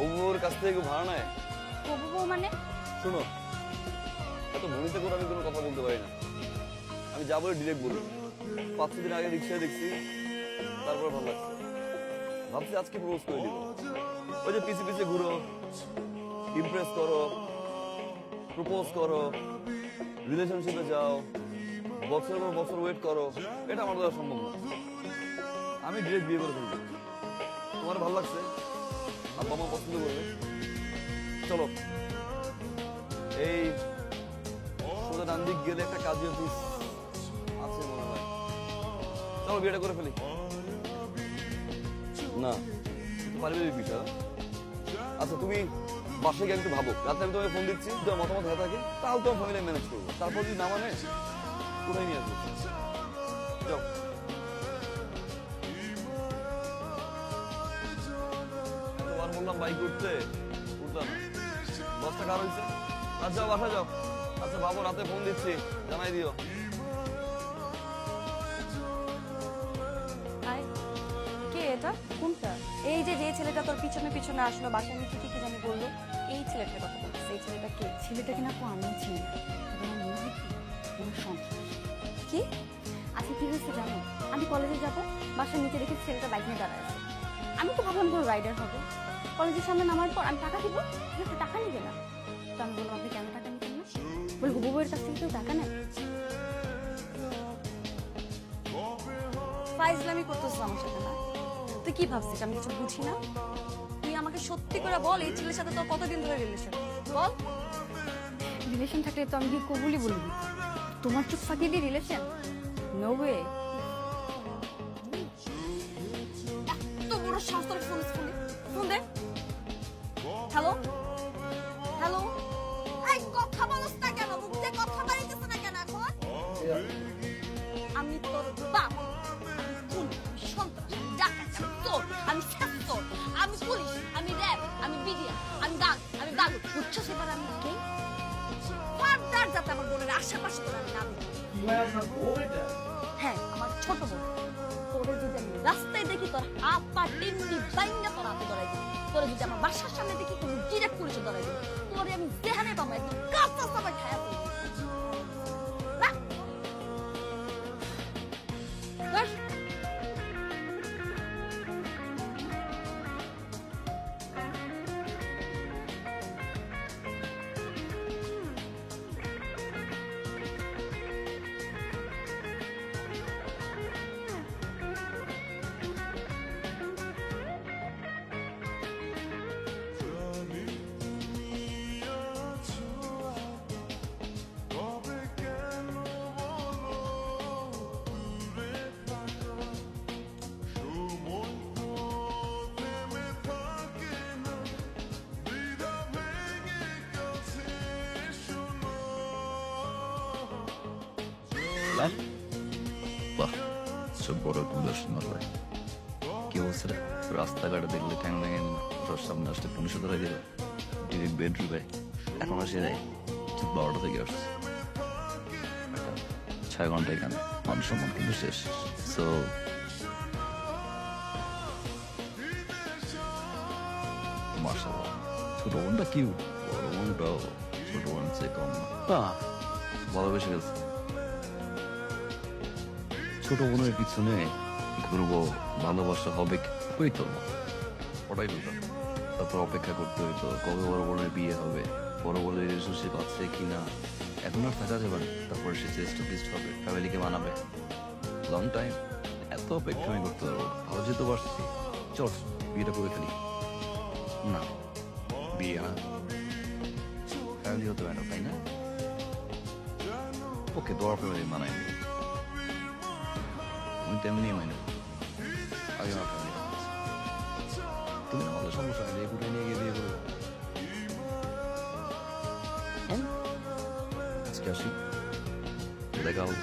ওর কাছ থেকে ভাড়া নেয়। হবু বউ মানে? শোনো এত ভূমিতে করে আমি কোনো কথা বলতে পারি না। আমি যা বলে ডিরেক্ট বলি পাঁচ ছদিন আগে রিক্সায় দেখছি তারপর ভালো লাগছে। ভাবছি আজকে প্রপোজ করে দিব। ওই যে পিছে পিছে ঘুরো ইমপ্রেস করো প্রপোজ করো রিলেশনশিপে যাও বছরের পর বছর ওয়েট করো এটা আমার দ্বারা সম্ভব না। আমি ডিরেক্ট বিয়ে করে ফেলব। তোমার ভালো লাগছে। আব্বা মা পছন্দ করবে। চলো। এই সোজা ডান দিক গেলে একটা কাজী অফিস আছে মনে হয়। চলো বিয়েটা করে ফেলি। না পারিবারিক বিষয়। আচ্ছা তুমি বাসায় গিয়ে একটু ভাবো। রাতে আমি তোমাকে ফোন দিচ্ছি, তোমার মতামত হয়ে থাকে, তাও তোমার ফ্যামিলি ম্যানেজ করব। তারপর যদি না মানে কোথায় নিয়ে আসব? যাও। বললাম বাইক উঠতে? উঠলাম। দশটা কার হয়েছে। আচ্ছা বাসা যাও। আচ্ছা বাবু রাতে ফোন দিচ্ছি। জানাই দিও। কে এটা? কোনটা? এই যে যে ছেলেটা তোর পিছনে পিছনে আসলো বাসার নিচে কি কি জানি বলল এই ছেলেটার কথা এই ছেলেটা কে? ছেলেটা কিনা আপু আমিও চিনি কি? কোনো সন্ত্রাস কি? আচ্ছা কি হয়েছে জানো? আমি কলেজে যাব বাসার নিচে দেখি ছেলেটা বাইক নিয়ে দাঁড়ায় আছে। আমি তো ভাবলাম কোনো রাইডার হবে। কলেজের সামনে নামার পর আমি টাকা দিব কিন্তু টাকা নিবে না। তো আমি বললাম আপনি কেন টাকা নিবেন না? বলে হুবু বইয়ের কাছ থেকে কেউ টাকা নেয়। ফাইজলামি করতেছিস আমার সাথে না? তুই কি ভাবছিস? আমি কিছু বুঝি না? তুই আমাকে সত্যি করে বল এই ছেলের সাথে তোর কতদিন ধরে রিলেশন বল। রিলেশন থাকলে তো আমি কি কবুলি বলে দিই তোমার চোখ ফাঁকিয়ে দিই রিলেশন নো ওয়ে এত বড় সাহস তোর ফোন ফোন ফোন দে। হ্যালো? হ্যালো? এই, কথা বলছ না কেন? মুখ কথা বাড়িতেছ না কেন এখন? আমি তোর বাপ সন্ত্রাস, আমি ডাকাত, আমি চোর, আমি র্যাব, আমি বিডিয়া আমি গান আমি বালু বুঝছ সেবার আমি কে? ফার্দার যাতে আমার বোনের আশেপাশে তোর আমি না দেখি হ্যাঁ আমার ছোট বোন। তোরে যদি আমি রাস্তায় দেখি, তোর হাত পা টিন্ডি বাইঙ্গা তোর হাতে ধরাই তোরে যদি আমার বাসার সামনে দেখি তুমি ডিরেক্ট পুলিশে ধরাই দিই তোরে আমি দেহানে পাবো একদম কাঁচা সবাই খায়া বাহ সব বড় গুলাসন ভাই কি অবস্থা? রাস্তাঘাটে দেখলে ঠ্যাং ভেঙে তোর সামনে আসতে পুলিশে ধরে দিল ডিরেক্ট বেডরুমে এখন আসে যাই ঠিক বারোটা থেকে আসছে ছয় ঘণ্টা এখানে মান সম্মান কিন্তু শেষ সো মার্শাল্লাহ ছোট বোনটা কিউট বড় বোনটাও ছোট বোন চেয়ে কম না ভালোবেসে গেছে ছোট বোনের পিছনে ঘুরবো ভালোবাসা হবে কি? ওই তো। ওটাই তো তারপর অপেক্ষা করতে হইতো, কবে বড় বোনের বিয়ে হবে, বড় বোনের রিলেশনশিপ আছে কিনা? এখন আর থাকা যাবে না। তারপরে সে চেস্ট ফিস্ট হবে ফ্যামিলিকে মানাবে। লং টাইম এত অপেক্ষা আমি করতে পারব ভালো যেতে পারছি চল, বিয়েটা করে ফেলি। না, বিয়ে না। ফ্যামিলি হতে পারে না, তাই না? ওকে দোয়ার ফ্যামিলি মানায় নি আমি তেমনি মাইনে আগে আমার ফ্যামিলি তুমি না আমাদের সমস্যা নেই ঘুরে নিয়ে গিয়ে বিয়ে করব হ্যাঁ? আজকে আসি দেখা হবে